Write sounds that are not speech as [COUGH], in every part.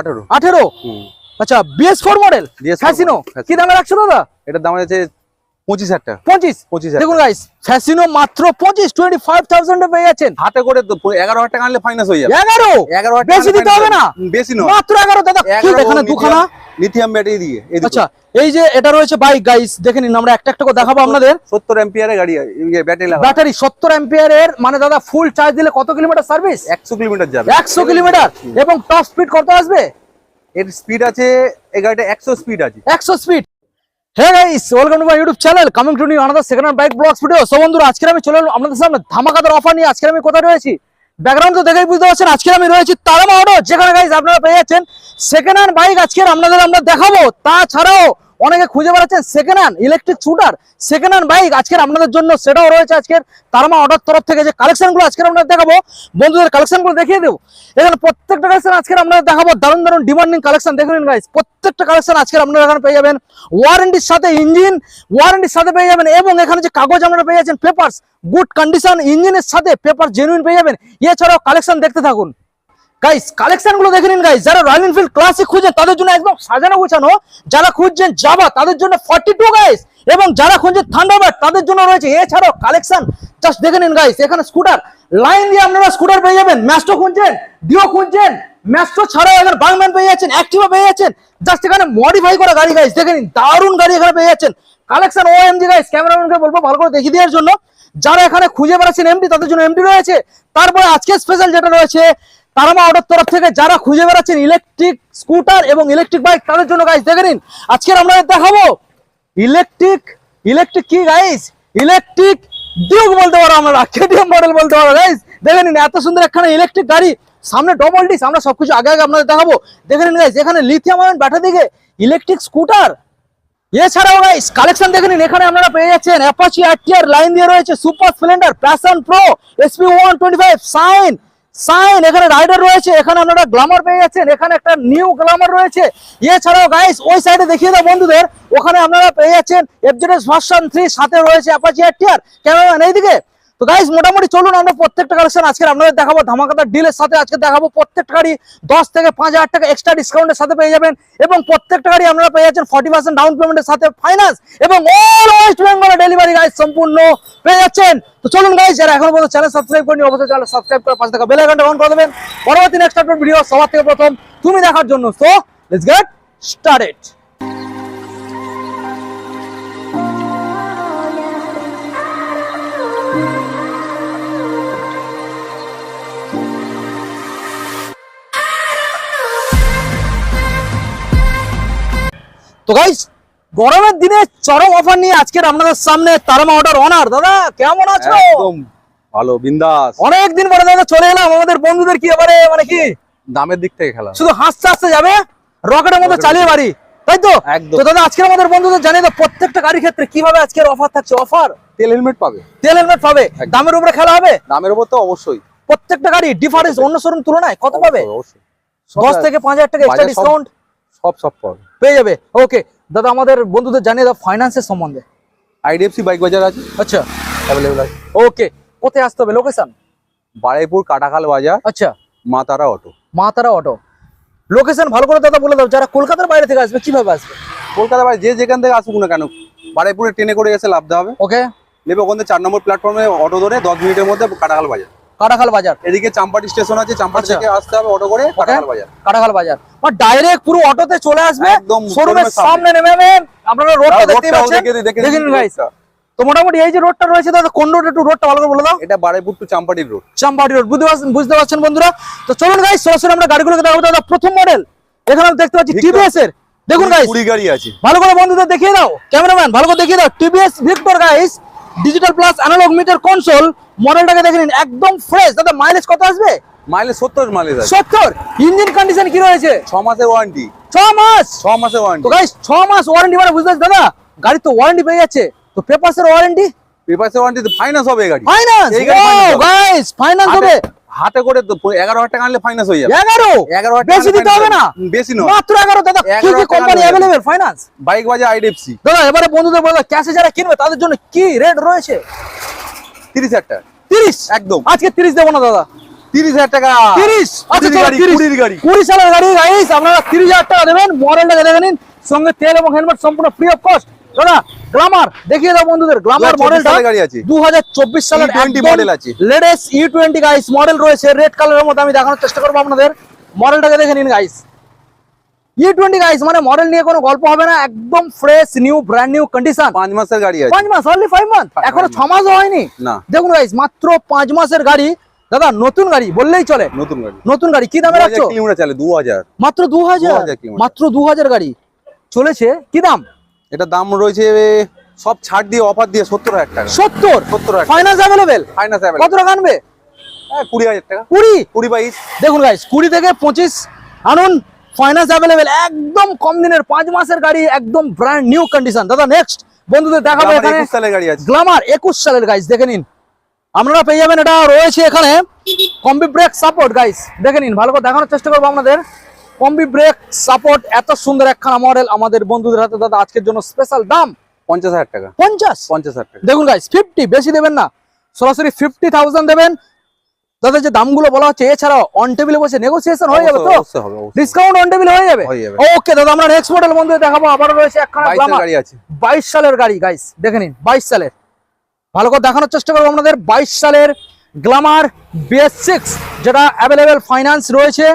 আঠারো আঠেরো। আচ্ছা BS four model BS4 Fascino কি দামে রাখছো দাদা? এটার দাম আছে পঁচিশ হাজার টাকা। পঁচিশ? পঁচিশ দেখুন গাইস ফ্যাসিনো মাত্র পঁচিশ টোয়েন্টি ফাইভ থাউজেন্ডে পেয়ে যাচ্ছেন। হাতে করে এগারো হাজার টাকা আনলে ফাইন্যান্স হয়ে যাবে। এগারো? এগারো হাজার বেশি দিতে হবে না? বেশি নয়। মাত্র এগারো দাদা এখানে দুখানা লিথিয়াম ব্যাটারি দিয়ে আচ্ছা এই যে এটা রয়েছে বাইক গাইস দেখে নিন আমরা একটা একটা করে দেখাবো আপনাদের। সত্তর এম্পিয়ারের গাড়ি ব্যাটারি ব্যাটারি সত্তর এর মানে দাদা ফুল চার্জ দিলে কত কিলোমিটার সার্ভিস একশো কিলোমিটার যাবে। একশো কিলোমিটার। এবং টপ স্পিড কত আসবে? এর স্পিড আছে এই গাড়িটা একশো স্পিড আছে। একশো speed hey guys welcome to my YouTube channel to new bike আজকে আমি চলে এলাম আপনাদের সামনে অফার আজকে আমি কোথায় রয়েছি? ব্যাকগ্রাউন্ড তো দেখেই বুঝতে পারছেন আজকে আমি রয়েছি যেখানে আপনারা পেয়ে যাচ্ছেন সেকেন্ড হ্যান্ড বাইক আজকে আপনাদের আমরা দেখাবো। তাছাড়াও অনেকে খুঁজে বেড়াচ্ছেন second hand electric scooter second hand bike আজকের আপনাদের জন্য সেটাও রয়েছে আজকের। তারামা অর্ডার তরফ থেকে যে কালেকশনগুলো আজকে আমরা দেখাবো, বন্ধুদের কালেকশনগুলো দেখিয়ে দেবো। এখানে প্রত্যেকটা কালেকশন আজকে আমরা দেখাবো, দারুণ দারুণ ডিমান্ডিং কালেকশন দেখে নিন গাইস প্রত্যেকটা কালেকশন আজকে আপনারা এখানে পেয়ে যাবেন। ওয়ারেন্টির সাথে ইঞ্জিন ওয়ারেন্টির সাথে পেয়ে যাবেন, এবং এখানে যে কাগজ আপনারা পেয়ে যাচ্ছেন পেপারস গুড কন্ডিশন ইঞ্জিনের সাথে পেপার জেনুইন পেয়ে যাবেন। এছাড়াও কালেকশন দেখতে থাকুন। গাইস কালেকশনগুলো দেখে নিন গাইস যারা রয়্যাল এনফিল্ড ক্লাসিক খুঁজছেন তাদের জন্য একদম সাজানো গোছানো। যারা খুঁজছেন জাবা তাদের জন্য ফর্টি টু গাইস এবং যারা খুঁজছেন থান্ডারবার্ড তাদের জন্য রয়েছে এছাড়াও কালেকশন জাস্ট দেখে নিন গাইস এখানে স্কুটার লাইন দিয়ে আপনারা স্কুটার পেয়ে যাবেন। ম্যাস্টো খুঁজছেন ডিও খুঁজছেন ম্যাস্টো ছাড়াও এখানে বাংম্যান পেয়ে যাচ্ছেন অ্যাক্টিভা পেয়ে যাচ্ছেন। জাস্ট এখানে মডিফাই করা গাড়ি গাইস দেখে নিন, দারুণ গাড়ি এখানে পেয়ে যাচ্ছেন। কালেকশন ও এমজি গাইস ক্যামেরাম্যানকে বলব, ভালো করে দেখিয়ে দেওয়ার জন্য। যারা এখানে খুঁজে বেড়াচ্ছেন এমডি তাদের জন্য এমডি রয়েছে। তারপরে আজকে স্পেশাল যেটা রয়েছে তারামা অটোর তরফ থেকে যারা খুঁজে বেড়াচ্ছেন ইলেকট্রিক স্কুটার এবং ইলেকট্রিক বাইক তাদের জন্য গাইস দেখে নিন। আজকের আমরা দেখাবো ইলেকট্রিক ইলেকট্রিক কি গাইস ইলেকট্রিক ডিউক বলতে পারো আমরা কেটিএম মডেল বলতে পারো গাইস দেখে নিন, এত সুন্দর একখানা ইলেকট্রিক গাড়ি। সামনে ডবল ডিস আমরা সবকিছু আগে আগে আপনাদের দেখাবো। দেখে নিন গাইস এখানে লিথিয়াম আয়ন ব্যাটারি দিকে ইলেকট্রিক স্কুটার এছাড়াও গাইস কালেকশন দেখে নিন, এখানে আপনারা পেয়ে যাচ্ছেন অ্যাপাচি আরটিআর লাইন দিয়ে রয়েছে Super Splendor Passion Pro SP one twenty five Shine Shine এখানে রাইডার রয়েছে, এখানে আপনারা গ্লামার পেয়ে যাচ্ছেন, এখানে একটা নিউ গ্লামার রয়েছে। এছাড়াও গাইস ওই সাইডে দেখিয়ে দাও বন্ধুদের, ওখানে আপনারা পেয়ে যাচ্ছেন এফজেডএস ভার্সন থ্রি সাথে রয়েছে অ্যাপাচি আরটিআর ক্যামেরাম্যান, এইদিকে। তো গাইজ মোটামুটি চলুন আমরা প্রত্যেকটা কালেকশন আজকে আপনাদের দেখাবো। ধামাকাদার ডিলের সাথে আজকে দেখাবো প্রত্যেকটা গাড়ি দশ থেকে পাঁচ হাজার টাকা এক্সট্রা ডিসকাউন্টের সাথে পেয়ে যাবেন এবং প্রত্যেকটা গাড়ি আপনারা পেয়ে যাচ্ছেন ফর্টি পার্সেন্ট ডাউন পেমেন্টের সাথে ফাইন্যান্স এবং অল ওয়েস্ট বেঙ্গলে ডেলিভারি গাইস সম্পূর্ণ পেয়ে যাচ্ছেন। তো চলুন গাইস যারা এখনও পর্যন্ত চ্যানেল সাবস্ক্রাইব করেনি অবশ্যই চ্যানেল সাবস্ক্রাইব করে পাশে থাকা বেল আইকনটা অন করে দেবেন। পরবর্তী নেক্সট আপডেট ভিডিও সবার থেকে প্রথম, তুমি দেখার জন্য। সো লেটস গেট স্টার্টেড তো গাইস গরমের দিনে চরম অফার নিয়ে আজকের আপনাদের সামনে তারামা অর্ডার অনার দাদা কেমন আছো? একদম ভালো বিন্দাস। অনেক দিন পরে দাদা চলে এলাম। আমাদের বন্ধুদের কি এবারে মানে কি? দামের দিক থেকে খেলা। শুধু হাসতে হাসতে যাবে? রকেটের মতো চালিয়ে বাড়ি। তাই তো? তো দাদা আজকের আমাদের বন্ধুদের জানিয়ে দাও প্রত্যেকটা গাড়ির ক্ষেত্রে কীভাবে আজকের অফার থাকছে? অফার তেল হেলমেট পাবে। তেল হেলমেট পাবে। দামের উপরে খেলা হবে? দামের উপর তো অবশ্যই। প্রত্যেকটা গাড়ি ডিফারেন্স অন্য শোরুম তুলনায় কত পাবে? দশ থেকে পাঁচ হাজার টাকা এক্সট্রা ডিসকাউন্ট সব সব পাবে পেয়ে যাবে। ওকে দাদা আমাদের বন্ধুদের জানিয়ে দাও ফাইন্যান্সের সম্বন্ধে। আইডিএফসি বাইক বাজার আছে। আচ্ছা। অ্যাভেলেবল আছে। ওকে কোথায় আসতে হবে? লোকেশন বারাইপুর কাটাখাল বাজার আচ্ছা। মা তারা অটো মা তারা অটো লোকেশন ভালো করে দাদা বলে দাও। যারা কলকাতার বাইরে থেকে আসবে কীভাবে আসবে? কলকাতার বাজার যে যেখান থেকে আসুক না কেন বারাইপুরে ট্রেনে করে এসে লাভতে হবে। ওকে নেবে ওখান থেকে চার নম্বর প্ল্যাটফর্মে অটো ধরে দশ মিনিটের মধ্যে কাটাখাল বাজার। কাটাখাল বাজার। এদিকে চাম্পাটি স্টেশন আছে চাম্পাটি আচ্ছা। থেকে আসতে হবে অটো করে কাটাখাল বাজার। কাটাখাল বাজার। মানে ডাইরেক্ট পুরো অটোতে চলে আসবে একদম শোরুমের সামনে। নেমে যাবেন আপনারা রোডটা হ্যাঁ, রোডটাও পাচ্ছেন। দেখে- দেখে- দেখে গাইস তো মোটামুটি এই যে রোডটা রয়েছে দাদা কোন রোড একটু রোডটা ভালো করে বলে দাও? এটা বারাইপুর টু চাম্পাটির রোড চাম্পাহাটি রোড বুঝতে পারছেন বুঝতে পারছেন বন্ধুরা? তো চলুন গাইস সরাসরি আমরা গাড়িগুলোকে দেখাবো। দাদা প্রথম মডেল এখানে আমি দেখতে পাচ্ছি টিভিএস এর। দেখুন গাইস কুড়ি গাড়ি আছে। ভালো করে বন্ধুদের দেখিয়ে দাও। ক্যামেরাম্যান ভালো করে দেখিয়ে দাও। TVS Victor guys digital plus analogue meter console মডেলটাকে দেখে নিন একদম ফ্রেশ দাদা মাইলেজ কত আসবে? মাইলেজ সত্তর মাইলেজ আছে সত্তর? ইঞ্জিন কন্ডিশন কি রয়েছে? ছ মাসের ওয়ারেন্টি ছ মাস? ছ মাসের তো ওয়ারেন্টি গাইস ছ মাস ওয়ারেন্টি মানে বুঝতে পারছি দাদা? গাড়ি তো ওয়ারেন্টি পেয়ে যাচ্ছে। তো পেপারসের ওয়ারেন্টি পেপারসের ওয়ারেন্টি তো ফাইন্যান্স হবে গাড়ি। ফাইন্যান্স এই গাড়ি গাইস ফাইন্যান্স হবে। হাতে- করে এগারো হাজার টাকা আনলে ফাইন্যান্স হয়ে যাবে। এগারো? এগারো বেশি দিতে হবে না? বেশি নয়। মাত্র এগারো দাদা কি কি কোম্পানি অ্যাভেলেবেল ফাইন্যান্স বাইক বাজার আইডিএফসি দাদা এবারে বন্ধুদের বলো ক্যাশে যারা কিনবে তাদের জন্য কি রেট রয়েছে? তিরিশ হাজার টাকা। তিরিশ? একদম। আজকে তিরিশ দেবো না দাদা। তিরিশ হাজার টাকা। তিরিশ? আচ্ছা কুড়ির গাড়ি, তিরিশ। কুড়ির গাড়ি। কুড়ি সালের গাড়ি গাইস আপনারা তিরিশ হাজার টাকা দেবেন মডেলটাকে দেখে নিন। সঙ্গে তেল এবং হেলমেট সম্পূর্ণ ফ্রি অফ কস্ট দাদা গ্লামার দেখিয়ে দাও বন্ধুদের গ্লামার মডেলটা গাড়ি আছে। দু হাজার চব্বিশ সালের E20 model আছে। Latest E twenty guys model রয়েছে রেড কালারের মধ্যে আমি দেখানোর চেষ্টা করব আপনাদের। মডেলটাকে দেখে নিন গাইস ই টোয়েন্টি গাইস মানে মডেল নিয়ে কোনো গল্প হবে না একদম fresh new brand new condition পাঁচ মাসের গাড়ি আছে। পাঁচ মাস অনলি ফাইভ মান্থ এখনও ছ মাসও হয়নি। না। দেখুন গাইস মাত্র পাঁচ মাসের গাড়ি। দাদা নতুন গাড়ি বললেই চলে। নতুন গাড়ি। নতুন গাড়ি কি দামে রাখছো? চলে দু হাজার মাত্র দু হাজার 2000 মাত্র দু হাজার গাড়ি। চলেছে কি দাম? এটা দাম রয়েছে সব ছাড় দিয়ে অফার দিয়ে সত্তর হাজার টাকা। সত্তর? সত্তর ফাইন্যান্স অ্যাভেলেবেল ফাইনান্স কত টাকা আনবে? কুড়ি হাজার টাকা। কুড়ি? কুড়ি বাইশ দেখুন গাইস কুড়ি থেকে পঁচিশ আনুন ফাইন্যান্স অ্যাভেলেবেল একদম কম দিনের পাঁচ মাসের গাড়ি একদম ব্র্যান্ড নিউ কন্ডিশন দাদা নেক্সট বন্ধুদের দেখাবো এখানে। সালের গাড়ি আছে। গ্লামার একুশ সালের গাইস দেখে নিন। আপনারা পেয়ে যাবেন এটা রয়েছে এখানে। কম্বি ব্রেক সাপোর্ট গাইস দেখে নিন ভালো করে দেখানোর চেষ্টা করব আপনাদের। কম্বি ব্রেক সাপোর্ট এত সুন্দর একখানা মডেল আমাদের বন্ধুদের হাতে। দাদা আজকের জন্য স্পেশাল দাম? পঞ্চাশ হাজার টাকা। পঞ্চাশ? পঞ্চাশ হাজার টাকা। দেখুন গাইস ফিফটি বেশি দেবেন না। সরাসরি ফিফটি থাউজেন্ড দেবেন। দাদা যে দামগুলো বলা হচ্ছে এছাড়াও অন টেবিলে বসে নেগোসিয়েশন হয়ে যাবে তো। ডিসকাউন্ট অন টেবিলে হয়ে যাবে? ওকে দাদা আমরা নেক্সট মডেল বন্ধু দেখাবো। আবারও রয়েছে একখানা গাড়ি আছে। বাইশ সালের গাড়ি গাইস দেখে নিন বাইশ সালের। ভালো করে দেখানোর চেষ্টা করব আপনাদের। বাইশ সালের গ্লামার বিএস সিক্স যেটা অ্যাভেলেবেল ফাইন্যান্স রয়েছে।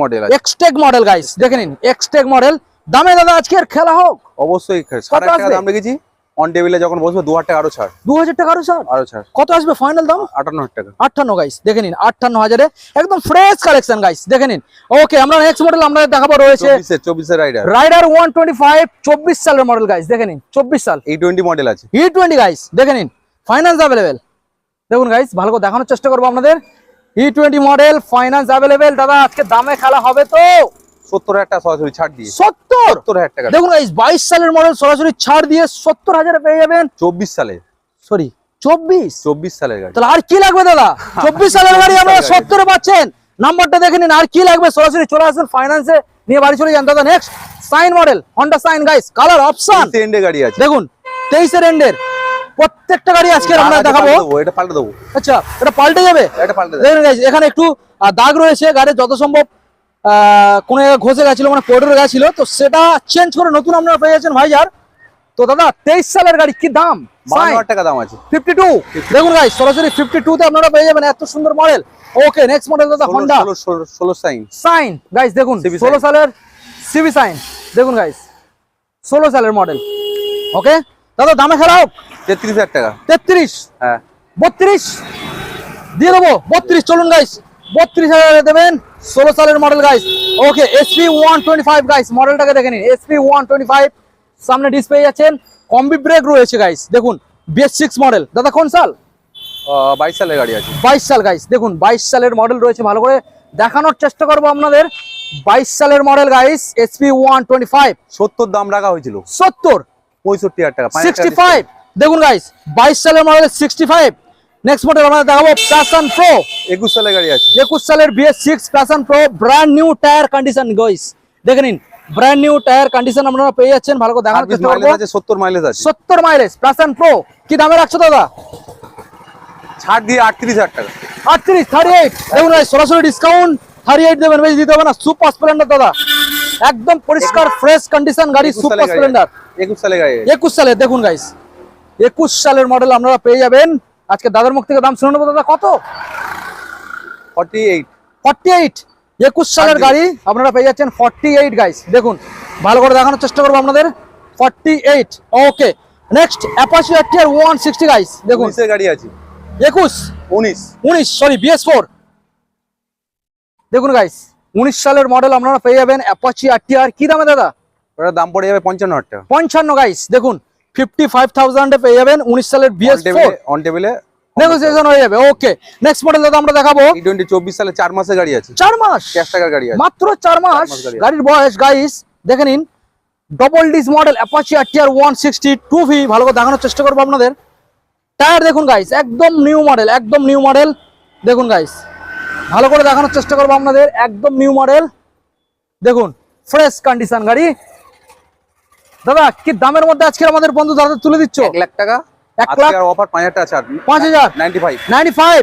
মডেল এক্সটেক মডেল গাইস দেখে নিন এক্সটেক মডেল দামে দাদা আজকের খেলা হোক। অবশ্যই সাড়ে টাকা দাম রেখেছি। অন টেবিলে যখন বসবে দু হাজার টাকা আরও ছাড়। দু হাজার টাকা আরও স্যার আরও ছাড়। কত আসবে ফাইনাল দাম? আটান্ন হাজার টাকা। আটান্ন গাইস দেখে নিন আটান্ন হাজারে একদম ফ্রেশ কালেকশন গাইস দেখে নিন। ওকে আমরা নেক্সট মডেল আমরা দেখাবো রয়েছে চব্বিশের Raider Raider one twenty five চব্বিশ সালের মডেল গাইস দেখে নিন চব্বিশ সাল। এই টোয়েন্টি মডেল আছে। ই টোয়েন্টি গাইস দেখে নিন ফাইন্যান্স অ্যাভেলেবেল দেখুন গাইস ভালো করে দেখানোর চেষ্টা করব আপনাদের। E twenty model finance available দাদা আজকে দামে খেলা হবে তো? সত্তর হাজার টাকা সরাসরি ছাড় দিয়ে। সত্তর? সত্তর হাজার টাকা। দেখুন বাইশ সালের মডেল সরাসরি ছাড় দিয়ে সত্তর হাজারে পেয়ে যাবেন। চব্বিশ সালে। সরি চব্বিশ? চব্বিশ সালের গাড়ি। তাহলে আর কি লাগবে দাদা? [LAUGHS] চব্বিশ সালের গাড়ি আপনারা 24 সত্তরে পাচ্ছেন। নাম্বারটা দেখে নিন আর কি লাগবে? সরাসরি চলে আসুন ফাইন্যান্সে নিয়ে বাড়ি চলে যান। দাদা next Shine model Honda Shine guys colour option এন্ডে গাড়ি আছে। দেখুন তেইশের এন্ডের প্রত্যেকটা গাড়ি আজকে আমরা দেখাবো। এটা পাল্টে দেবো। আচ্ছা এটা পাল্টে যাবে? এটা পাল্টে এখানে একটু দাগ রয়েছে গাড়ি যত সম্ভব কোনো ঘষে গেছিল মানে কোডরে গেছিল তো সেটা চেঞ্জ করে নতুন আপনারা পেয়ে যাচ্ছেন ভাইজার তো দাদা তেইশ সালের গাড়ি কি দাম? টাকা দাম আছে। ফিফটি টু দেখুন সরাসরি ফিফটি টু তে আপনারা পেয়ে যাবেন এত সুন্দর মডেল ওকে নেক্সট মডেল দাদা হন্ডা ষোলো- সাইন সাইন গাইস দেখুন ষোলো সালের সিবি সাইন দেখুন গাইস ষোলো সালের মডেল ওকে দাদা দামে খেলা হোক। তেত্রিশ হাজার টাকা। তেত্রিশ? হ্যাঁ। বত্রিশ? দিয়ে দেবো। বত্রিশ চলুন গাইস বত্রিশ হাজার দেবেন ষোলো সালের model guys okay SP one twenty five guys মডেলটাকে দেখে নিন। এসপি ওয়ান টোয়েন্টি ফাইভ সামনে ডিসপ্লে যাচ্ছেন। কম্বি ব্রেক রয়েছে গাইস দেখুন বিএস সিক্স মডেল দাদা কোন সাল? বাইশ সালের গাড়ি আছে। বাইশ সাল গাইস দেখুন বাইশ সালের মডেল রয়েছে ভালো করে। দেখানোর চেষ্টা করব আপনাদের। বাইশ সালের model guys SP one twenty five সত্তর দাম রাখা হয়েছিল। সত্তর? পঁয়ষট্টি হাজার টাকা। সিক্সটি ফাইভ দেখুন গাইস বাইশ সালের model sixty five next model আমরা দেখাবো প্যাশন প্রো একুশ সালের গাড়ি আছে। একুশ সালের BS six Passion Pro brand new tyre condition guys দেখে নিন ব্র্যান্ড নিউ টায়ার কন্ডিশন আপনারা পেয়ে যাচ্ছেন ভালো করে ছাব্বিশ চেষ্টা করব। সত্তর মাইলেজ আছে। সত্তর মাইলেজ প্যাশন প্রো কি দামে রাখছো দাদা? ছাড় দিয়ে আটত্রিশ হাজার টাকা। আটত্রিশ থার্টি এইট দেখুন সরাসরি ডিসকাউন্ট থার্টি এইট দেবেন বেশি দিতে হবে না। সুপার স্প্লেন্ডার দাদা। একদম পরিষ্কার ফ্রেশ কন্ডিশন গাড়ি সুপার স্প্লেন্ডার একুশ সালের গাড়ি একুশ সালে দেখুন গাইস একুশ সালের মডেল আপনারা পেয়ে যাবেন। আজকে দাদার মুখ থেকে দাম শুনে নেব দাদা কত? ফর্টি এইট ফর্টি এইট একুশ সালের গাড়ি আপনারা পেয়ে যাচ্ছেন ফর্টি এইট গাইস দেখুন ভালো করে দেখানোর চেষ্টা করব আপনাদের। Forty eight okay next Apache R one sixty guys দেখুন গাড়ি আছে। একুশ? উনিশ। উনিশ সরি বিএস ফোর দেখুন গাইস উনিশ সালের মডেল আপনারা পেয়ে যাবেন অ্যাপাচি আর কি দামে দাদা? ওটার দাম পড়ে যাবে পঞ্চান্ন হাজার টাকা। পঞ্চান্ন গাইস দেখুন ফিফটি ফাইভ থাউজেন্ডে পেয়ে যাবেন উনিশ সালের বিএস অন টেবিলে নেগোসিয়েশন হয়ে যাবে ওকে নেক্সট মডেল দাদা আমরা দেখাবো। টোয়েন্টি চব্বিশ সালে চার মাসের গাড়ি আছে। চার মাস? ক্যাশ টাকার গাড়ি আছে। মাত্র চার মাস? মাস গাড়ির বয়স গাইস দেখে নিন। Double disc model Apache RTR one sixty two V ভালো করে দেখানোর চেষ্টা করব আপনাদের। টায়ার দেখুন গাইস একদম নিউ মডেল একদম নিউ মডেল দেখুন গাইস ভালো করে দেখানোর চেষ্টা করব আপনাদের। একদম নিউ মডেল দেখুন ফ্রেশ কন্ডিশন গাড়ি। দাদা কি দামের মধ্যে আজকে আমাদের বন্ধু দাদা তুলে দিচ্ছ? এক লাখ টাকা। এক লাখ? অফার পাঁচ হাজার পাঁচ হাজার? নাইনটি ফাইভ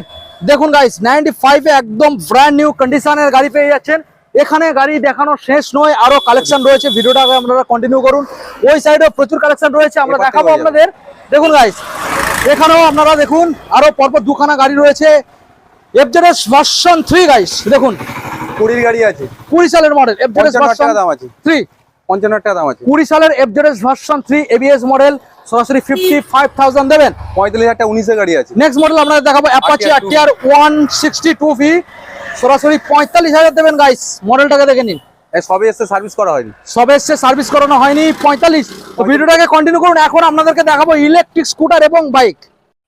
দেখুন গাইস নাইনটি ফাইভে একদম ব্র্যান্ড নিউ কন্ডিশনের গাড়ি পেয়ে যাচ্ছেন। এখানে গাড়ি দেখানো শেষ নয় আরও কালেকশন রয়েছে। ভিডিওটা আপনারা কন্টিনিউ করুন। ওই সাইডে প্রচুর কালেকশন রয়েছে আমরা দেখাবো আপনাদের। দেখুন গাইস এখানেও আপনারা দেখুন আরও পরপর দুখানা গাড়ি রয়েছে। এফজেডএস ভার্সন থ্রি গাইস দেখুন। কুড়ির গাড়ি আছে। কুড়ি সালের মডেল এফজেডএস ভার্সন দাম আছে। থ্রি পঞ্চান্ন টাকা দাম আছে। কুড়ি সালের FZS version three ABS model সরাসরি ফিফটি ফাইভ থাউজেন্ড দেবেন। পঁয়তাল্লিশ হাজার উনিশের গাড়ি আছে। নেক্সট মডেল আপনাদের দেখাবো Apache RTR one sixty two V সরাসরি পঁয়তাল্লিশ হাজার দেবেন গাইস মডেলটাকে দেখে নিন। সবে এসে সার্ভিস করা হয়নি। সবে এসছে সার্ভিস করানো হয়নি পঁয়তাল্লিশ। তো ভিডিওটাকে কন্টিনিউ করুন এখন আপনাদেরকে দেখাবো ইলেকট্রিক স্কুটার এবং বাইক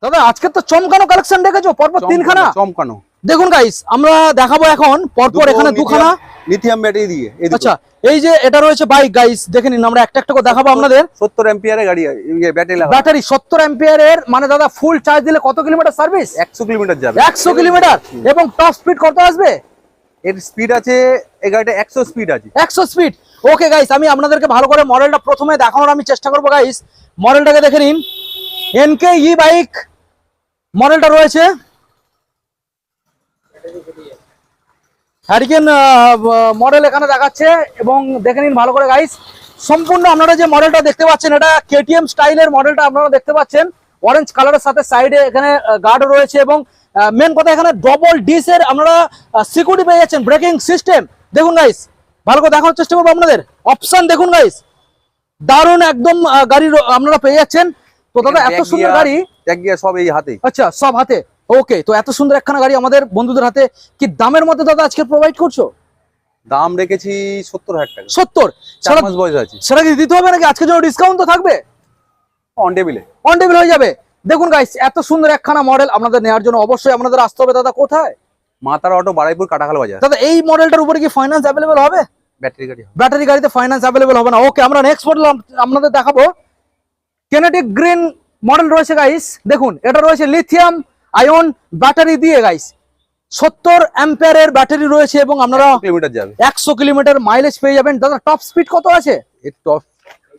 দাদা আজকে তো চমকানো কালেকশন দেখেছ? পরপর তিনখানা? চমকানো। দেখুন গাইস আমরা দেখাবো এখন পরপর এখানে দুখানা। লিথিয়াম ব্যাটারি দিয়ে। আচ্ছা এই যে এটা রয়েছে বাইক গাইস দেখে নিন আমরা একটা একটা করে দেখাবো আপনাদের। সত্তর এম্পিয়ারের গাড়ি ব্যাটারি লাগা ব্যাটারি সত্তর অ্যাম্পিয়ারের মানে দাদা ফুল চার্জ দিলে কত কিলোমিটার সার্ভিস একশো কিলোমিটার যাবে। একশো কিলোমিটার। এবং টপ স্পিড কত আসবে? এর স্পিড আছে এই গাড়িটা একশো স্পিড আছে। একশো স্পিড ওকে গাইস আমি আপনাদেরকে ভালো করে মডেলটা প্রথমে দেখানোর আমি চেষ্টা করব গাইস মডেলটাকে দেখে নিন। এনকে ই বাইক মডেলটা রয়েছে। হ্যারিকেন মডেল এখানে দেখাচ্ছে এবং দেখে নিন ভালো করে গাইস সম্পূর্ণ আপনারা যে মডেলটা দেখতে পাচ্ছেন, এটা কেটিএম স্টাইলের মডেলটা আপনারা দেখতে পাচ্ছেন। অরেঞ্জ কালারের সাথে সাইডে এখানে গার্ড রয়েছে এবং মেন কথা এখানে ডবল ডিসের আপনারা সিকিউরিটি পেয়ে যাচ্ছেন ব্রেকিং সিস্টেম দেখুন গাইস ভালো করে দেখানোর চেষ্টা করব আপনাদের। অপশন দেখুন গাইস দারুণ একদম গাড়ি আপনারা পেয়ে যাচ্ছেন। তো দাদা এত সুন্দর গাড়ি? সব এই হাতে। আচ্ছা সব হাতে। ওকে তো এত সুন্দর একখানা গাড়ি আমাদের বন্ধুদের হাতে কি দামের মধ্যে দাদা আজকে প্রোভাইড করছ? দাম রেখেছি সত্তর হাজার টাকা। সত্তর? সেটা মাস বয়স আছে। সেটা কি দিতে হবে নাকি? আজকের জন্য ডিসকাউন্ট তো থাকবে? অন টেবিলে অন টেবিল হয়ে যাবে। দেখুন গাইস এত সুন্দর একখানা মডেল আপনাদের নেওয়ার জন্য অবশ্যই আপনাদের আসতে হবে। দাদা কোথায়? মাতার অটো বারাইপুর কাটাখাল বাজার। দাদা এই মডেলটার উপরে কি ফাইন্যান্স অ্যাভেলেবেল হবে? ব্যাটারি গাড়ি ব্যাটারি গাড়িতে ফাইন্যান্স অ্যাভেলেবেল হবে না। ওকে আমরা নেক্সট মডেল আপনাদের দেখাবো। কেনেটিক গ্রিন মডেল রয়েছে গাইস দেখুন এটা রয়েছে লিথিয়াম আয়ন ব্যাটারি দিয়ে গাইস সত্তর অ্যাম্পিয়ারের ব্যাটারি রয়েছে এবং আপনারা কিলোমিটার যাবে? একশো কিলোমিটার মাইলেজ পেয়ে যাবেন। দাদা টপ স্পিড কত আছে? এর টপ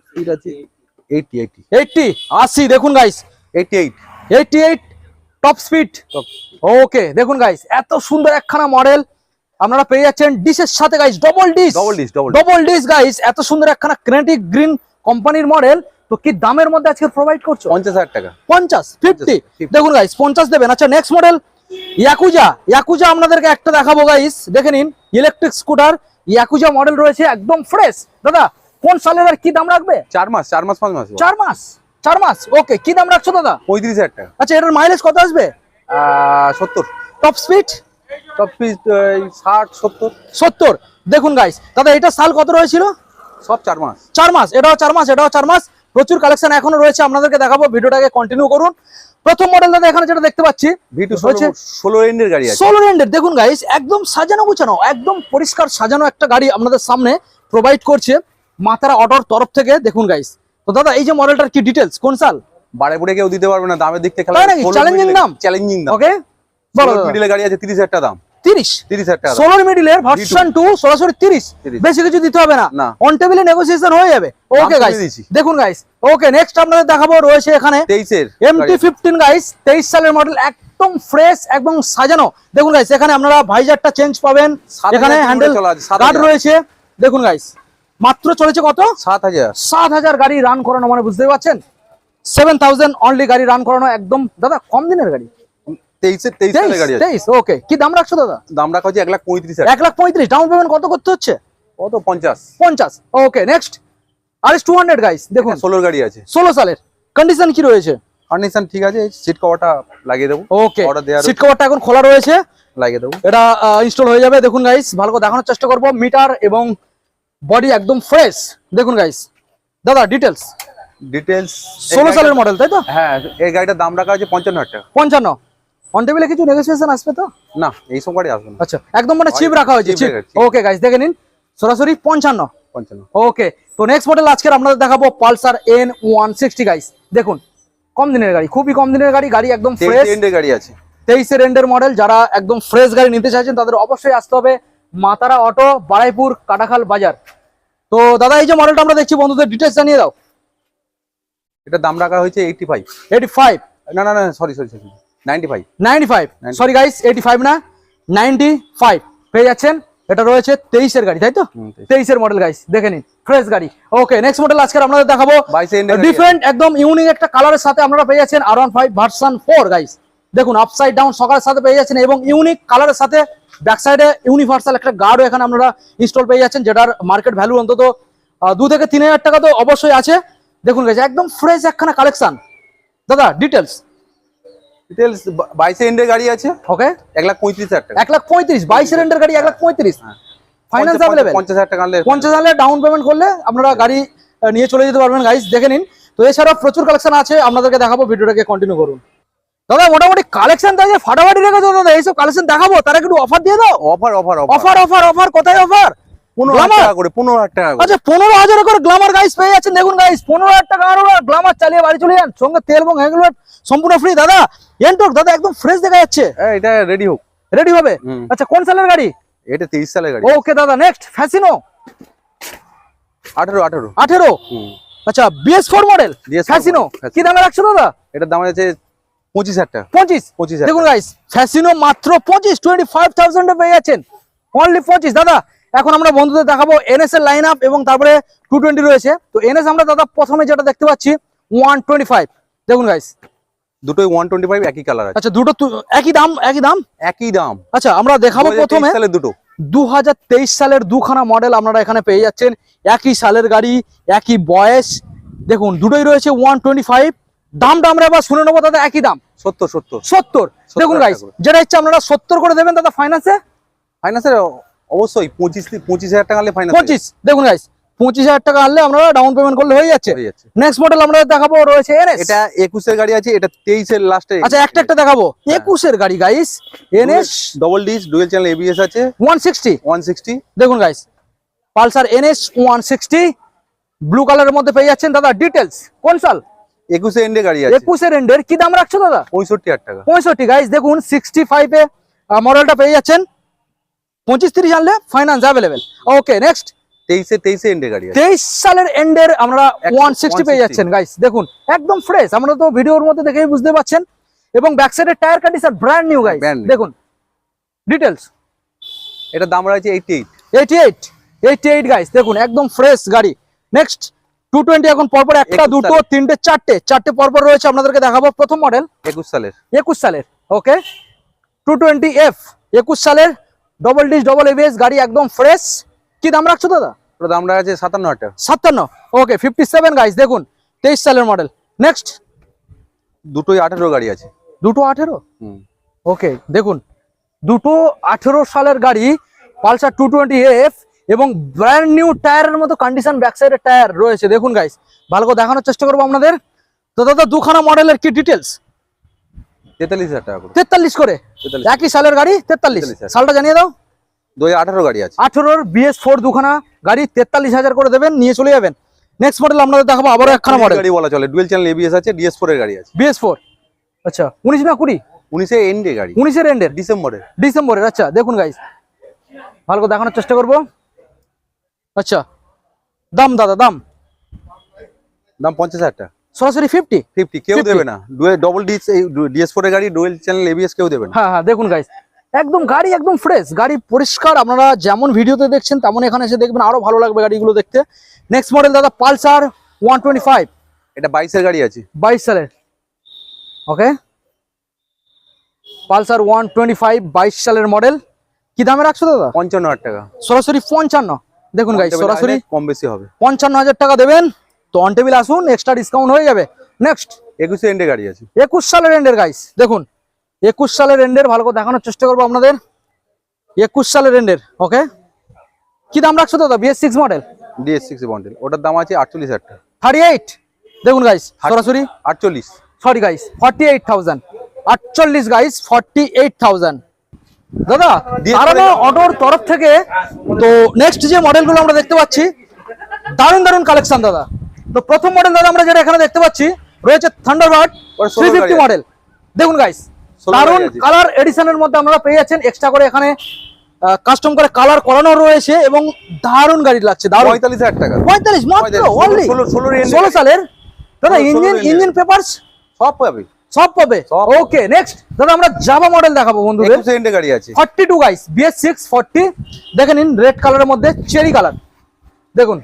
স্পিড আছে এইটি এইটি এইটটি আশি দেখুন guys eighty eight eighty eight top speed okay দেখুন গাইস এত সুন্দর একখানা মডেল আপনারা পেয়ে যাচ্ছেন ডিশের সাথে guys double disc double disc double disc guys এত সুন্দর একখানা ক্রেটিক গ্রিন কোম্পানির মডেল তো কি দামের মধ্যে আজকে প্রোভাইড করছ? পঞ্চাশ হাজার টাকা। পঞ্চাশ ফিফটি 50 দেখুন গাইস পঞ্চাশ দেবেন। আচ্ছা নেক্সট মডেল ইয়াকুজা ইয়াকুজা আপনাদেরকে একটা দেখাবো গাইস দেখে নিন ইলেকট্রিক স্কুটার ইয়াকুজা মডেল রয়েছে একদম ফ্রেশ দাদা কোন সালের আর কি দাম রাখবে? চার মাস চার মাস পাঁচ মাস। চার মাস চার মাস। ওকে কি দাম রাখছো দাদা? পঁয়ত্রিশ হাজার টাকা। আচ্ছা এটার মাইলেজ কত আসবে? সত্তর। টপ স্পিড টপ পিস ষাট সত্তর। সত্তর। দেখুন গাইস দাদা এটা সাল কত রয়েছিল? সব চার মাস। চার মাস এটাও চার মাস এটাও চার মাস। প্রচুর কালেকশন এখনও রয়েছে আপনাদেরকে দেখাবো ভিডিওটাকে কন্টিনিউ করুন। প্রথম মডেল দাদা এখানে যেটা দেখতে পাচ্ছি ষোলো এন্ডের গাড়ি সোলো রেন্ডের দেখুন গাইস একদম সাজানো গুছানো একদম পরিষ্কার সাজানো একটা গাড়ি আপনাদের সামনে প্রোভাইড করছে মাতারা অটোর তরফ থেকে। দেখুন গাইস তো দাদা এই যে মডেলটার কি ডিটেলস কোন সাল? বারেপুরে কেউ দিতে পারবে না দামের দিক থেকে? Challenging দাম? চ্যালেঞ্জিং দাম। ওকে বলো গাড়ি আছে তিরিশ হাজার টাকা দাম। তিরিশ। তিরিশ হাজার। সোলার মিডিলের ভার্সন টু সরাসরি তিরিশ। 30 বেশি কিছু দিতে হবে না। অন টেবিলে নেগোসিয়েশন হয়ে যাবে। ওকে গাইস দেখুন গাইস ওকে নেক্সট আপনাদের দেখাবো রয়েছে এখানে তেইশের। এমটি ফিফটিন গাইস তেইশ সালের মডেল একদম ফ্রেশ একদম সাজানো। দেখুন গাইস এখানে আপনারা ভাইজারটা চেঞ্জ পাবেন। এখানে হ্যান্ডেল গার্ড রয়েছে। দেখুন গাইস মাত্র চলেছে কত? সাত হাজার। সাত হাজার গাড়ি রান করানো মানে বুঝতেই পারছেন? সেভেন থাউজেন্ড অনলি গাড়ি রান করানো একদম দাদা কম দিনের গাড়ি। তেইশের তেইশ গাড়ি তেইশ ওকে কি দাম রাখছো দাদা? দাম রাখা হচ্ছে এক লাখ পঁয়ত্রিশ এক লাখ পঁয়ত্রিশ ডাউন পেমেন্ট কত করতে হচ্ছে? কত? পঞ্চাশ। পঞ্চাশ okay next R S two hundred guys দেখুন। ষোলোর গাড়ি আছে। ষোলো সালের। কন্ডিশন কি রয়েছে? কন্ডিশন ঠিক আছে সিট কভারটা লাগিয়ে দেবো। ওকে সিট কভারটা এখন খোলা রয়েছে। লাগিয়ে দেবো। এটা ইনস্টল হয়ে যাবে। দেখুন গাইস ভালো করে দেখানোর চেষ্টা করব। মিটার এবং বডি একদম ফ্রেশ দেখুন গাইস দাদা ডিটেলস ডিটেলস ষোলো সালের মডেল তাই তো? হ্যাঁ এই গাড়িটার দাম রাখা আছে পঞ্চান্ন হাজার টাকা। পঞ্চান্ন। অন টেবিলে কিছু নেগোসিয়েশন আসবে তো? না এইসব গাড়ি আসবে না। আচ্ছা একদম মানে চিপ রাখা হয়েছে চিপ ওকে গাইস দেখে নিন। সরাসরি পঞ্চান্ন। পঞ্চান্ন। ওকে তো নেক্সট মডেল আজকের আপনাদের দেখাবো Pulsar N one sixty guys দেখুন কম দিনের গাড়ি খুবই কম দিনের গাড়ি গাড়ি একদম ফ্রেশ এন্ডের গাড়ি আছে। তেইশের এন্ডের মডেল যারা একদম ফ্রেশ গাড়ি নিতে চাইছেন তাদের অবশ্যই আসতে হবে মাতারা অটো বারাইপুর কাটাখাল বাজার। তো দাদা এই যে মডেলটা আমরা দেখছি বন্ধুদের ডিটেলস জানিয়ে দাও। এটা দাম রাখা হয়েছে এইটটি ফাইভ এইটি ফাইভ না না না sorry sorry sorry ninety five ninety five sorry guys eighty five না? নাইনটি ফাইভ পেয়ে যাচ্ছেন? এটা রয়েছে তেইশের গাড়ি তাই তো? 23 তেইশের মডেল গাইস দেখে নিন। ফ্রেশ গাড়ি। ওকে নেক্সট মডেল আজকে আপনাদের দেখাবো। 22 ডিফারেন্ট একদম ইউনিক একটা কালারের সাথে আপনারা পেয়ে যাচ্ছেন R one five version four guys দেখুন আপসাইড ডাউন সকালের সাথে পেয়ে যাচ্ছেন এবং ইউনিক কালারের সাথে ব্যাক সাইডে ইউনিভার্সাল একটা গার্ডও এখানে আপনারা ইনস্টল পেয়ে যাচ্ছেন যেটার মার্কেট ভ্যালু অন্তত দু থেকে তিন হাজার টাকা তো অবশ্যই আছে। দেখুন গাইস একদম ফ্রেশ একখানা কালেকশন দাদা ডিটেলস ডিটেলস বাইশে এন্ডের গাড়ি আছে। ওকে এক লাখ পঁয়ত্রিশ হাজার টাকা। এক লাখ পঁয়ত্রিশ বাইশ রেন্টের গাড়ি এক লাখ পঁয়ত্রিশ। ফাইন্যান্স পঞ্চাশ- অ্যাভেলেবেল পঞ্চাশ হাজার টাকা পঞ্চাশ হাজার ডাউন পেমেন্ট করলে আপনারা গাড়ি নিয়ে চলে যেতে পারবেন। গাইস দেখে নিন। তো এছাড়াও প্রচুর কালেকশন আছে। আপনাদেরকে দেখাবো ভিডিওটাকে কন্টিনিউ করুন। দাদা মোটামুটি কালেকশন যে ফাটাফাটি রেখেছো দাদা এইসব কালেকশন দেখাবো? তারা একটু অফার দিয়ে দাও। Offer offer offer offer offer কোথায় অফার পনেরো টাকা করে পনেরো হাজার টাকা আচ্ছা পনেরো হাজার করে গ্লামার গাইস পেয়ে যাচ্ছেন। দেখুন গাইস পনেরো হাজার টাকা আর গ্লামার চালিয়ে বাড়ি চলে যান। সঙ্গে তেল এবং সম্পূর্ণ ফ্রি দাদা এনটক দাদা একদম ফ্রেশ দেখা যাচ্ছে। হ্যাঁ, এটা রেডি হোক। রেডি হবে? আচ্ছা কোন সালের গাড়ি? এটা তেইশ সালের গাড়ি। ওকে দাদা নেক্সট ফ্যাসিনো আঠেরো আঠেরো। আঠেরো? আচ্ছা BS four model BS4 Fascino কি দামে রাখছো দাদা? এটার দাম আছে পঁচিশ হাজার টাকা। পঁচিশ? পঁচিশ দেখুন গাইস ফ্যাসিনো মাত্র পঁচিশ টোয়েন্টি ফাইভ থাউজেন্ডে পেয়ে যাচ্ছেন। অনলি পঁচিশ। দাদা এখন আমরা বন্ধুদের দেখাবো এনএস এর লাইন আপ এবং তারপরে টু টোয়েন্টি রয়েছে। তো এনএস আমরা দাদা প্রথমে যেটা দেখতে পাচ্ছি ওয়ান টোয়েন্টি ফাইভ দেখুন গাইস দুটোই ওয়ান টোয়েন্টি ফাইভ একই কালার আছে। আচ্ছা দুটো একই দাম একই দাম? একই দাম। আচ্ছা আমরা দেখাবো 2023 প্রথমে। সালের দুটো। দু হাজার তেইশ সালের দুখানা মডেল আপনারা এখানে পেয়ে যাচ্ছেন। একই সালের গাড়ি একই বয়স। দেখুন দুটোই রয়েছে ওয়ান টোয়েন্টি ফাইভ দামটা আমরা এবার শুনে নেব দাদা একই দাম। সত্তর সত্তর। সত্তর। দেখুন গাইস। যেটা ইচ্ছা আপনারা সত্তর করে দেবেন দাদা ফাইন্যান্সে ফাইন্যান্সের অবশ্যই পঁচিশ পঁচিশ হাজার টাকা আনলে ফাইন্যান্স পঁচিশ দেখুন গাইস পঁচিশ হাজার টাকা আনলে আপনারা ডাউন পেমেন্ট করলে হয়ে যাচ্ছে। হয়ে যাচ্ছে। নেক্সট মডেল আমরা দেখাবো রয়েছে এটা একুশের গাড়ি আছে এটা তেইশের লাস্টে আচ্ছা একটা একটা দেখাবো। একুশের গাড়ি guys NS double disc dual channel ABS আছে। ওয়ান সিক্সটি ওয়ান সিক্সটি দেখুন guys Pulsar NS one sixty blue কালারের মধ্যে পেয়ে যাচ্ছেন দাদা ডিটেলস কোন সাল? একুশে এন্ডে গাড়ি আছে। একুশের এন্ডের কি দাম রাখছো দাদা? পঁয়ষট্টি হাজার টাকা। পঁয়ষট্টি গাইস দেখুন সিক্সটি ফাইভে মডেলটা পেয়ে যাচ্ছেন। পঁচিশ তিরিশ আনলে ফাইন্যান্স অ্যাভেলেবেল ওকে নেক্সট তেইশে তেইশে এন্ডে গাড়ি তেইশ সালের এন্ডের আমরা ওয়ান সিক্সটি পেয়ে যাচ্ছেন গাইস দেখুন একদম ফ্রেশ আমরা তো ভিডিওর মধ্যে দেখেই বুঝতে পারছেন এবং ব্যাক সাইডের tyre condition brand new guys দেখুন ডিটেলস এটা দাম রয়েছে eighty eight eighty eight eighty eight guys দেখুন একদম ফ্রেশ গাড়ি। নেক্সট টু টোয়েন্টি এখন পরপর একটা দুটো তিনটে চারটে। চারটে পরপর রয়েছে আপনাদেরকে দেখাবো প্রথম মডেল একুশ সালের। একুশ সালের ওকে টু টোয়েন্টি এফ একুশ সালের ডবল ডিস ডবল এবিএস গাড়ি একদম ফ্রেশ কি দাম রাখছো দাদা? দাম রয়েছে সাতান্ন হাজার টাকা। সাতান্ন। ওকে ফিফটি সেভেন গাইস দেখুন তেইশ সালের মডেল নেক্সট দুটোই আঠেরো গাড়ি আছে। দুটো আঠেরো? হুম। ওকে দেখুন দুটো আঠেরো সালের গাড়ি পালসার টু টোয়েন্টি এফ এবং ব্র্যান্ড নিউ টায়ারের মতো কন্ডিশন ব্যাক সাইডের টায়ার রয়েছে। দেখুন গাইস ভালো করে দেখানোর চেষ্টা করব আপনাদের। তো দাদা দুখানা মডেলের কি ডিটেলস তেতাল্লিশ হাজার টাকা করে। তেতাল্লিশ করে? একই সালের গাড়ি? তেতাল্লিশ। সালটা জানিয়ে দাও। দু হাজার আঠারো গাড়ি আছে। আঠেরোর বিএস ফোর দুখানা গাড়ি তেতাল্লিশ হাজার করে দেবেন নিয়ে চলে যাবেন। নেক্সট মডেল আপনাদের দেখাবো আবারও একখানা মডেল গাড়ি বলা চলে। ডুয়েল চ্যানেল এবিএস আছে ডিএস ফোর এর গাড়ি আছে। বিএস ফোর আচ্ছা উনিশ না কুড়ি? উনিশে এন্ডে গাড়ি। উনিশের এন্ডের ডিসেম্বরের ডিসেম্বরের আচ্ছা দেখুন গাইস ভালো করে দেখানোর চেষ্টা করব। আচ্ছা দাম দাদা দাম। দাম পঞ্চাশ হাজার টাকা। সরাসরি ফিফটি ফিফটি কেউ দেবে না। ডবল ডিস ডিএস ফোর এর গাড়ি ডুয়েল চ্যানেল এবিএস কেউ দেবে না। হ্যাঁ হ্যাঁ দেখুন গাইস একদম গাড়ি একদম ফ্রেশ গাড়ি পরিষ্কার। আপনারা যেমন ভিডিওতে দেখছেন তেমন এখানে এসে দেখবেন আরও ভালো লাগবে গাড়িগুলো দেখতে। নেক্সট মডেল দাদা পালসার ওয়ান টোয়েন্টি ফাইভ এটা বাইশের গাড়ি আছে। বাইশ সালের। Okay Pulsar one twenty five বাইশ সালের মডেল কি দামে রাখছো দাদা? পঞ্চান্ন হাজার টাকা। সরাসরি পঞ্চান্ন। দেখুন গাইস সরাসরি কম বেশি হবে। পঞ্চান্ন হাজার টাকা দেবেন। তো অন টেবিল আসুন এক্সট্রা ডিসকাউন্ট হয়ে যাবে। নেক্সট একুশে এন্ডে গাড়ি আছে। একুশ সালের এন্ডের গাইস দেখুন একুশ সালের এন্ডের ভালো করে দেখানোর চেষ্টা করব আপনাদের। একুশ সালের এন্ডের ওকে কি দাম রাখছো দাদা? BS six model BS six Bondel ওটার দাম আছে আটচল্লিশ হাজার টাকা। থার্টি এইট দেখুন গাইস সরাসরি। আটচল্লিশ। Sorry guys forty eight thousand আটচল্লিশ গাইস ফর্টি এইট থাউজেন্ড দাদা দিয়ে অটোর তরফ থেকে তো নেক্সট যে মডেলগুলো আমরা দেখতে পাচ্ছি দারুণ দারুণ কালেকশন দাদা। তো প্রথম মডেল দাদা আমরা যেটা এখানে দেখতে পাচ্ছি রয়েছে থান্ডারবার্ড থ্রি ফিফটি মডেল দেখুন গাইস 16 দারুণ গাড়ি আছে। কালার এডিশনের মধ্যে আপনারা পেয়ে যাচ্ছেন। এক্সট্রা করে এখানে কাস্টম করে কালার করানো রয়েছে এবং দারুণ গাড়ি লাগছে পঁয়তাল্লিশ হাজার টাকা। পঁয়তাল্লিশ মাত্র অনলি ষোলো- সালের। দাদা ইঞ্জিন। ইঞ্জিন পেপারস সব পাবে। সব পাবে? ওকে নেক্সট দাদা আমরা জাভা মডেল দেখাবো বন্ধুদের। গাড়ি আছে। Forty two guys BS six forty দেখে নিন রেড কালারের মধ্যে চেরি কালার দেখুন।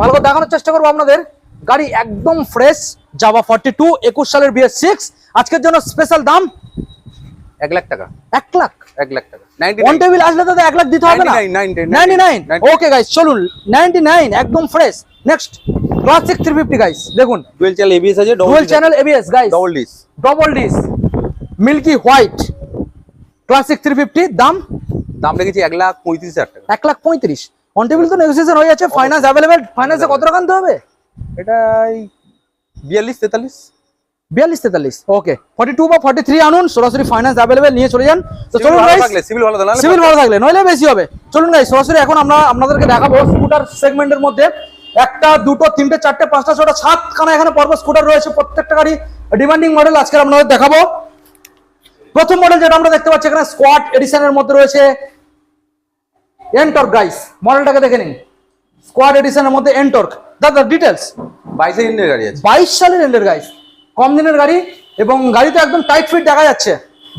ভালো করে দেখানোর চেষ্টা করব আপনাদের। গাড়ি একদম ফ্রেশ জাবা ফর্টি টু একুশ সালের বিএস সিক্স আজকের জন্য স্পেশাল দাম? এক লাখ টাকা। এক লাখ? এক লাখ টাকা। নাইনটি অন টেবিল আসলে তো এক লাখ দিতে হবে না? 99, 99, নাইনটি নাইন 99 ওকে গাইস চলুন। নাইনটি নাইন একদম fresh next Classic three fifty guys দেখুন। ডুয়েল চ্যানেল এবিএস আছে dual channel ABS guys double disc double disc milky white Classic three fifty দাম? দাম রেখেছি এক লাখ পঁয়ত্রিশ হাজার টাকা। এক লাখ পঁয়ত্রিশ। অন টেবিল তো নেগোসিয়েশন হয়ে যাচ্ছে। ফাইন্যান্স অ্যাভেলেবেল ফাইন্যান্সে কত টাকা আনতে হবে? এটা এই বিয়াল্লিশ তেতাল্লিশ। বিয়াল্লিশ তেতাল্লিশ। ওকে ফর্টি টু বা ফর্টি থ্রি আনুন। সরাসরি ফাইন্যান্স অ্যাভেলেবেল নিয়ে চলে যান। তো চলুন ভালো সিভিল ভালো থাকলে সিভিল ভালো থাকলে। নইলে বেশি হবে। চলুন সরাসরি এখন আমরা আপনাদেরকে দেখাবো স্কুটার সেগমেন্টের মধ্যে। একটা দুটো তিনটে চারটে পাঁচটা ছটা সাতখানা এখানে পর্ব স্কুটার রয়েছে প্রত্যেকটা গাড়ি ডিমান্ডিং মডেল আজকে আপনাদের দেখাবো। প্রথম মডেল যেটা আমরা দেখতে পাচ্ছি এখানে স্কোয়াড এডিশনের মধ্যে রয়েছে। এনটর্ক গাইস মডেলটাকে দেখে নিন। স্কোয়াড এডিশনের মধ্যে এনটর্ক দাদা ডিটেলস বাইশে ইন্ডের গাড়ি আছে। বাইশ সালের এন্ডের গাইস কম দিনের গাড়ি এবং গাড়িতে একদম টাইট ফিট দেখা যাচ্ছে।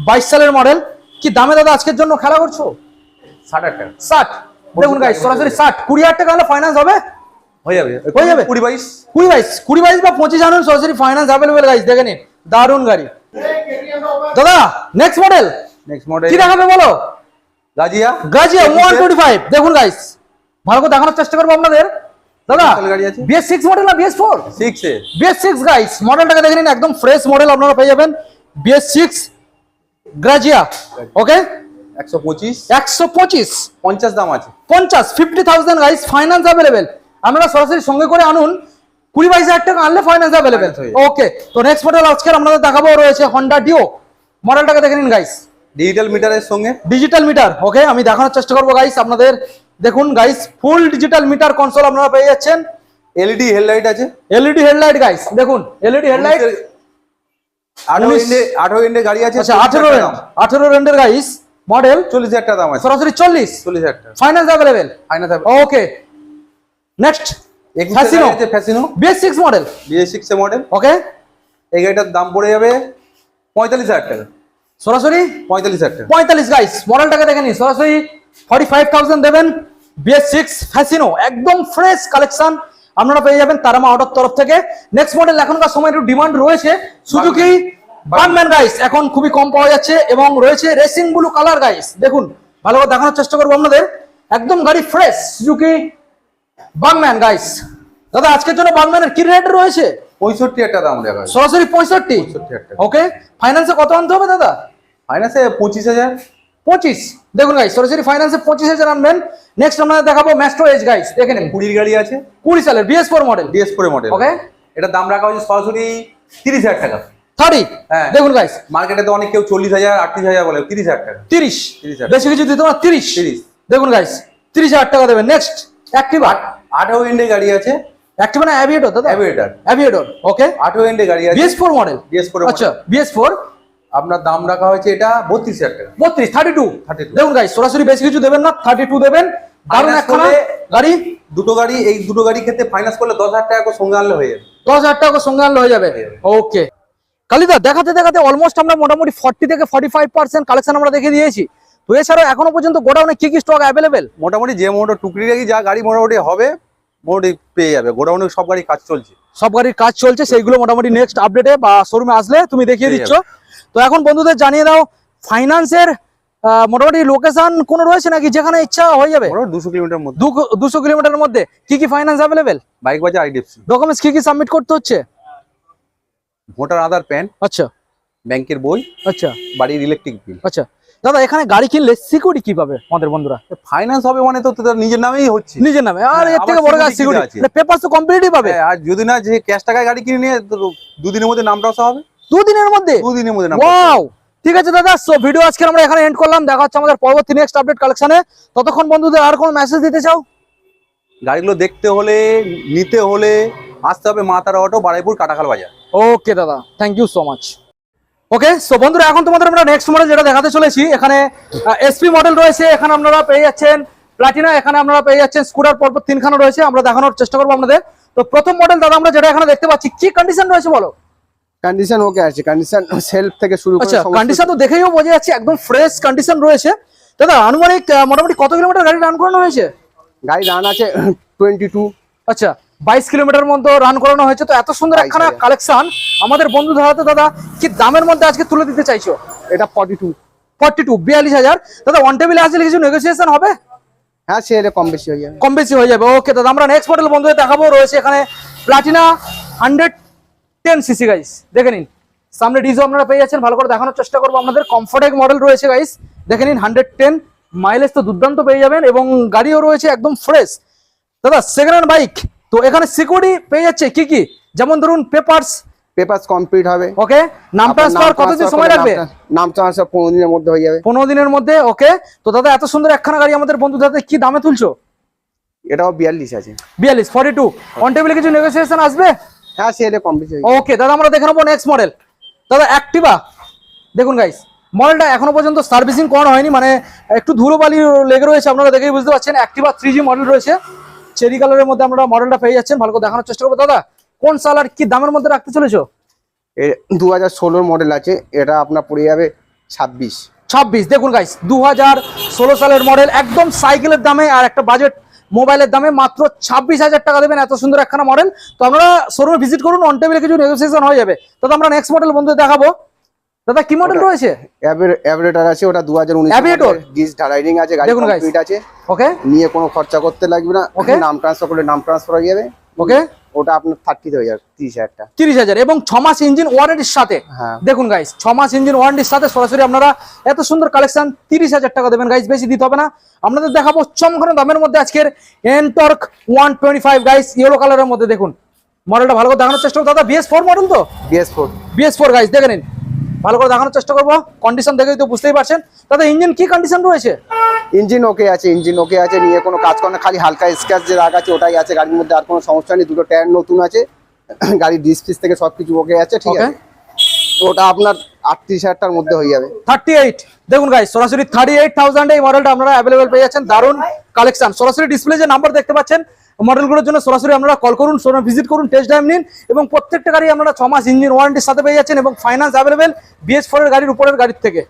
বাইশ সালের মডেল কি দামে দাদা আজকের জন্য খেলা করছ? ষাট হাজার টাকা। ষাট। দেখুন গাইস সরাসরি ষাট। কুড়ি হাজার টাকা হলে ফাইন্যান্স হবে? হয়ে যাবে। হয়ে যাবে? কুড়ি বাইশ। কুড়ি বাইশ। কুড়ি বাইশ বা পঁচিশ আনুন সরাসরি ফাইন্যান্স অ্যাভেলেবেল গাইস দেখে নিন। দারুণ গাড়ি। দাদা নেক্সট মডেল নেক্সট মডেল কি দেখাবে বলো? গাজিয়া? গাজিয়া ওয়ান টোয়েন্টি ফাইভ দেখুন গাইস ভালো করে দেখানোর চেষ্টা করব আপনাদের। দাদা কোন গাড়ি আছে? বিএস সিক্স মডেল না বিএস ফোর সিক্স এ। বিএস সিক্স গাইস মডেলটাকে দেখে নিন একদম ফ্রেশ মডেল আপনারা পেয়ে যাবেন। বিএস সিক্স গ্রাজিয়া ওকে একশো পঁচিশ। একশো পঁচিশ। পঞ্চাশ দাম আছে। পঞ্চাশ fifty thousand guys finance available আপনারা সরাসরি সঙ্গে করে আনুন কুড়ি বাইশ হাজার টাকা আনলে ফাইন্যান্স অ্যাভেলেবেল। ওকে তো নেক্সট মডেল আজকের আপনাদের দেখাবো রয়েছে হন্ডা ডিও মডেলটাকে দেখে নিন গাইস ডিজিটাল মিটারের সঙ্গে? ডিজিটাল মিটার ওকে আমি দেখানোর চেষ্টা করব গাইস আপনাদের। দেখুন guys full digital meter console আপনারা পেয়ে যাচ্ছেন। এলইডি হেডলাইট আছে? এলইডি হেডলাইট গাইস দেখুন এলইডি হেডলাইট আঠারো ইন্ডে আঠারো ইন্ডে গাড়ি আছে আচ্ছা আঠেরো আঠেরো রেন্টের গাইস মডেল চল্লিশ হাজার টাকা দাম আছে। সরাসরি চল্লিশ। চল্লিশ হাজার টাকা। Finance available final okay next Fasino। Fascino BS six model BS six model okay এই গাড়িটার দাম পড়ে যাবে পঁয়তাল্লিশ হাজার টাকা। সরাসরি? পঁয়তাল্লিশ হাজার পঁয়তাল্লিশ গাইস মডেলটাকে দেখে নিন। সরাসরি ফর্টি ফাইভ থাউজেন্ড দেবেন বিএস সিক্স ফ্যাসিনো একদম ফ্রেশ কালেকশন আপনারা পেয়ে যাবেন তারামা অর্ডার তরফ থেকে। নেক্সট মডেল এখনকার সময় একটু ডিমান্ড রয়েছে। সুজুকি বানম্যান গাইস এখন খুবই কম পাওয়া যাচ্ছে এবং রয়েছে রেসিং ব্লু কালার গাইস দেখুন ভালো করে দেখানোর চেষ্টা করব আপনাদের। একদম গাড়ি ফ্রেশ সুজুকি বানম্যান গাইস দাদা আজকের জন্য বানম্যানের কি রেট রয়েছে? পঁয়ষট্টি টাকা দাম দেখা সরাসরি পঁয়ষট্টি? 65,000 টাকা। ওকে ফাইন্যান্সে কত আনতে হবে দাদা? ফাইনান্সে পঁচিশ হাজার। পঁচিশ। দেখুন গাইস সরাসরি ফাইন্যান্সে পঁচিশ হাজার আনবেন। নেক্সট আমরা দেখাবো ম্যাস্ট্রো এজ গাইস দেখে নিন। কুড়ির গাড়ি আছে। কুড়ি সালের BS four model BS four model Okay. এটা দাম রাখা হয়েছে সরাসরি তিরিশ হাজার টাকা। থার্টি হ্যাঁ। দেখুন গাইস মার্কেটে তো অনেক কেউ চল্লিশ হাজার আটত্রিশ হাজার বলে তিরিশ হাজার টাকা। তিরিশ। 30,000 বেশি কিছু দিতে না তিরিশ। 30 দেখুন গাইস তিরিশ হাজার টাকা দেবেন। নেক্সট অ্যাক্টিভা আঠারো ইন্ডে গাড়ি আছে। অ্যাক্টিভা না অ্যাভিয়েটর দাদা? Aviator। অ্যাভিয়েটর ওকে আঠারো ইন্ডে গাড়ি আছে। BS four model BS4 model। আচ্ছা বিএস ফোর আপনার দাম রাখা হয়েছে এটা বত্রিশ হাজার টাকা। বত্রিশ থার্টি টু 32 দেখুন গাইস সরাসরি বেশি কিছু দেবেন না থার্টি টু দেবেন। দারুণ Finance একখানা গাড়ি। দুটো গাড়ি এই দুটো গাড়ি ক্ষেত্রে ফাইন্যান্স করলে দশ হাজার টাকা করে সঙ্গে আনলে হয়ে যাবে। দশ হাজার টাকা সঙ্গে আনলে হয়ে যাবে। ওকে কালিদা দেখাতে দেখাতে অলমোস্ট আমরা মোটামুটি ফর্টি থেকে ফর্টি ফাইভ পার্সেন্ট কালেকশন আমরা দেখে দিয়েছি। তো এছাড়াও এখনও পর্যন্ত গোডাউনে কি কি স্টক অ্যাভেলেবেল মোটামুটি যে মোটর টুকরি যা গাড়ি মোটামুটি হবে মোটামুটি পেয়ে যাবে। গোডাউনে সব গাড়ি কাজ চলছে। সব গাড়ির কাজ চলছে সেইগুলো মোটামুটি নেক্সট আপডেটে বা শোরুমে আসলে তুমি দেখিয়ে দিচ্ছ। তো এখন বন্ধুদের জানিয়ে দাও ফাইন্যান্সের মোটামুটি লোকেশন কোনো রয়েছে নাকি? যেখানে ইচ্ছা হয়ে যাবে? দুশো কিলোমিটার মধ্যে। দুশো কিলোমিটারের মধ্যে। কি কি ফাইন্যান্স অ্যাভেলেবেল বাইক বাজার আইডিএফসি ডকুমেন্টস কি কি সাবমিট করতে হচ্ছে? ভোটার আধার প্যান আচ্ছা। ব্যাংকের বই আচ্ছা। বাড়ির ইলেকট্রিক বিল আচ্ছা। দাদা এখানে গাড়ি কিনলে সিকিউরিটি কি পাবে আমাদের বন্ধুরা? ফাইন্যান্স হবে মানে তো নিজের নামেই হচ্ছে। নিজের নামে। আর হ্যাঁ, এর থেকে বড় কাজ সিকিউরিটি আছে। পেপার তো কমপ্লিটই পাবে। হ্যাঁ, আর যদি না যে ক্যাশ টাকায় গাড়ি কিনে নিয়ে দুদিনের মধ্যে নামটা আসা হবে? দুদিনের মধ্যে? দুদিনের মধ্যে ওয়াও ঠিক আছে দাদা সো ভিডিও আজকে আমরা এখানে এন্ড করলাম। দেখা হচ্ছে আমাদের পরবর্তী নেক্সট আপডেট কালেকশনে ততক্ষণ বন্ধুদের আর কোনো মেসেজ দিতে চাও? গাড়িগুলো দেখতে হলে নিতে হলে আসতে হবে মাতারা অটো বারাইপুর কাটাখাল বাজার। ওকে দাদা। Thank you so much okay so বন্ধুরা এখন তোমাদের আমরা নেক্সট মডেল যেটা দেখাতে চলেছি এখানে এসপি মডেল রয়েছে এখানে আপনারা পেয়ে যাচ্ছেন প্লাটিনা এখানে আপনারা পেয়ে যাচ্ছেন স্কুটার পরপর তিনখানা রয়েছে আমরা দেখানোর চেষ্টা করব আপনাদের। তো প্রথম মডেল দাদা আমরা যেটা এখানে দেখতে পাচ্ছি কি কন্ডিশন রয়েছে বলো? কন্ডিশন ওকে আছে কন্ডিশন সেলফ থেকে শুরু করে আচ্ছা কন্ডিশন তো দেখেইও বোঝা যাচ্ছে একদম ফ্রেশ কন্ডিশন রয়েছে। দাদা আনুমানিক মোটামুটি কত কিলোমিটার গাড়ি রান করানো হয়েছে? গাড়ি রান আছে [CLEARS THROAT] টোয়েন্টি টু আচ্ছা বাইশ কিলোমিটার মধ্যে রান করানো হয়েছে। তো এত সুন্দর 22 একখানা কালেকশন আমাদের বন্ধু ধারাতে দাদা কি দামের মধ্যে আজকে তুলে দিতে চাইছো? এটা ফর্টি টু ফর্টি টু বিয়াল্লিশ হাজার। দাদা ওয়ান টেবিলে আসলে কিছু নেগোসিয়েশন হবে? হ্যাঁ সে কম বেশি হয়ে যাবে। কম বেশি হয়ে যাবে। ওকে দাদা আমরা নেক্সট মডেল বন্ধুদের দেখাবো। রয়েছে এখানে Platina hundred ten CC guys দেখে নিন। সামনে ডিজো আপনারা পেয়ে যাচ্ছেন। ভালো করে দেখানোর চেষ্টা করব আপনাদের। কমফোর্টেক মডেল রয়েছে গাইস দেখে নিন হান্ড্রেড টেন মাইলেজ তো দুর্দান্ত পেয়ে যাবেন এবং গাড়িও রয়েছে একদম ফ্রেশ দাদা সেকেন্ড হ্যান্ড বাইক তো এখানে সিকিউরিটি পেয়ে যাচ্ছে কি কি? যেমন ধরুন পেপারস পেপার কমপ্লিট হবে। ওকে নাম ট্রান্সফার কতদিন সময় লাগবে? নাম ট্রান্সফার পনেরো দিনের মধ্যে হয়ে যাবে। পনেরো দিনের মধ্যে ওকে তো দাদা এত সুন্দর একখানা গাড়ি আমাদের বন্ধু দাদা কি দামে তুলছো? এটাও বিয়াল্লিশ আছে। বিয়াল্লিশ ফর্টি টু অন টেবিলে কিছু নেগোসিয়েশন আসবে? হ্যাঁ সে এলে কম বেশি হয়ে ওকে দাদা আমরা দেখে নেব নেক্সট মডেল দাদা অ্যাক্টিভা দেখুন গাইস মডেলটা এখনও পর্যন্ত সার্ভিসিং করানো হয়নি মানে একটু ধুলো বালি লেগে রয়েছে আপনারা দেখেই বুঝতে পারছেন অ্যাক্টিভা থ্রি জি মডেল রয়েছে। চেরি কালারের মধ্যে আমরা মডেলটা পেয়ে যাচ্ছেন। ভালো করে দেখানোর চেষ্টা করব। দাদা কোন সাল আর কি দামের মধ্যে রাখতে চলেছো? দু হাজার ষোলোর মডেল আছে। এটা আপনার পড়ে যাবে ছাব্বিশ। ছাব্বিশ। দেখুন গাইস দু হাজার ষোলো সালের মডেল একদম সাইকেলের দামে আর একটা বাজেট মোবাইলের দামে মাত্র ছাব্বিশ হাজার টাকা দেবেন এত সুন্দর একখানা মডেল। তো আপনারা শোরুমে ভিজিট করুন অন টেবিলে কিছু নেগোসিয়েশন হয়ে যাবে। দাদা আমরা নেক্সট মডেল বন্ধু দেখাবো। দাদা কি মডেল রয়েছে? অ্যাভারেটার আছে ওটা দু হাজার উনিশ Aviator? ডারাইডিং আছে গাড়ি কমপ্লিট আছে। ওকে নিয়ে কোনো খরচা করতে লাগবে না। Okay. নাম ট্রান্সফার করলে নাম ট্রান্সফার হয়ে যাবে। ওকে ওটা আপনার থার্টিতে হয়ে যাবে তিরিশ হাজার টাকা তিরিশ হাজার এবং ছ মাস ইঞ্জিন ওয়ারেন্টির সাথে। হ্যাঁ। দেখুন গাইস ছ মাস ইঞ্জিন ওয়ারেন্টির সাথে সরাসরি আপনারা এত সুন্দর কালেকশন তিরিশ হাজার টাকা দেবেন গাইস বেশি দিতে হবে না। আপনাদের দেখাবো চমকানো দামের মধ্যে আজকের Ntorq one twenty five guys yellow কালারের মধ্যে দেখুন। মডেলটা ভালো করে দেখানোর চেষ্টা করুন। দাদা বিএস ফোর মডেল তো? BS four BS four guys দেখে নিন। ভালো করে দেখানোর চেষ্টা করব। কন্ডিশন দেখেই তো বুঝতেই পারছেন। দাদা ইঞ্জিন কি কন্ডিশন রয়েছে? ইঞ্জিন ওকে আছে ইঞ্জিন ওকে আছে নিয়ে কোনো কাজ করে না খালি হালকা স্ক্র্যাচ যে রাগ আছে ওটাই আছে গাড়ির মধ্যে আর কোনো সমস্যা নেই দুটো টায়ার নতুন আছে [CLEARS THROAT] গাড়ির ডিস ফিস থেকে সব কিছু ওকে আছে ঠিক আছে। ওটা আপনার আটত্রিশ হাজার টাকার মধ্যে হয়ে যাবে। থার্টি এইট দেখুন গাইস সরাসরি থার্টি এইট থাউজেন্ড এই মডেলটা আপনারা অ্যাভেলেবেল পেয়ে যাচ্ছেন। দারুণ কালেকশন সরাসরি ডিসপ্লে যে নাম্বার দেখতে পাচ্ছেন মডেলগুলোর জন্য সরাসরি আপনারা কল করুন, শোরুম ভিজিট করুন টেস্ট ড্রাইভ নিন এবং প্রত্যেকটা গাড়ি আপনারা ছ মাস ইঞ্জিন ওয়ারেন্টির সাথে পেয়ে যাচ্ছেন এবং ফাইন্যান্স অ্যাভেলেবেল বিএস ফোরের গাড়ির উপরের গাড়ির থেকে।